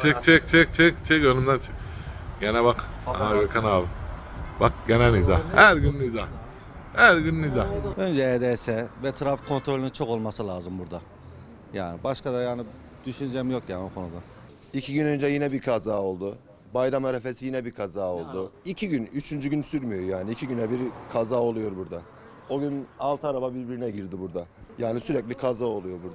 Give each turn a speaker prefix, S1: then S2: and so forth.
S1: Çek çek çek çek çek önümden çek. Gene bak. Aha Gökhan abi. Bak gene nizah. Her gün nizah. Her gün nizah.
S2: Önce EDS ve trafik kontrolünün çok olması lazım burada. Yani başka da yani düşüncem yok yani o konuda.
S3: İki gün önce yine bir kaza oldu. Bayram arefesi yine bir kaza oldu. İki gün, üçüncü gün sürmüyor yani. iki güne bir kaza oluyor burada. O gün altı araba birbirine girdi burada. Yani sürekli kaza oluyor burada.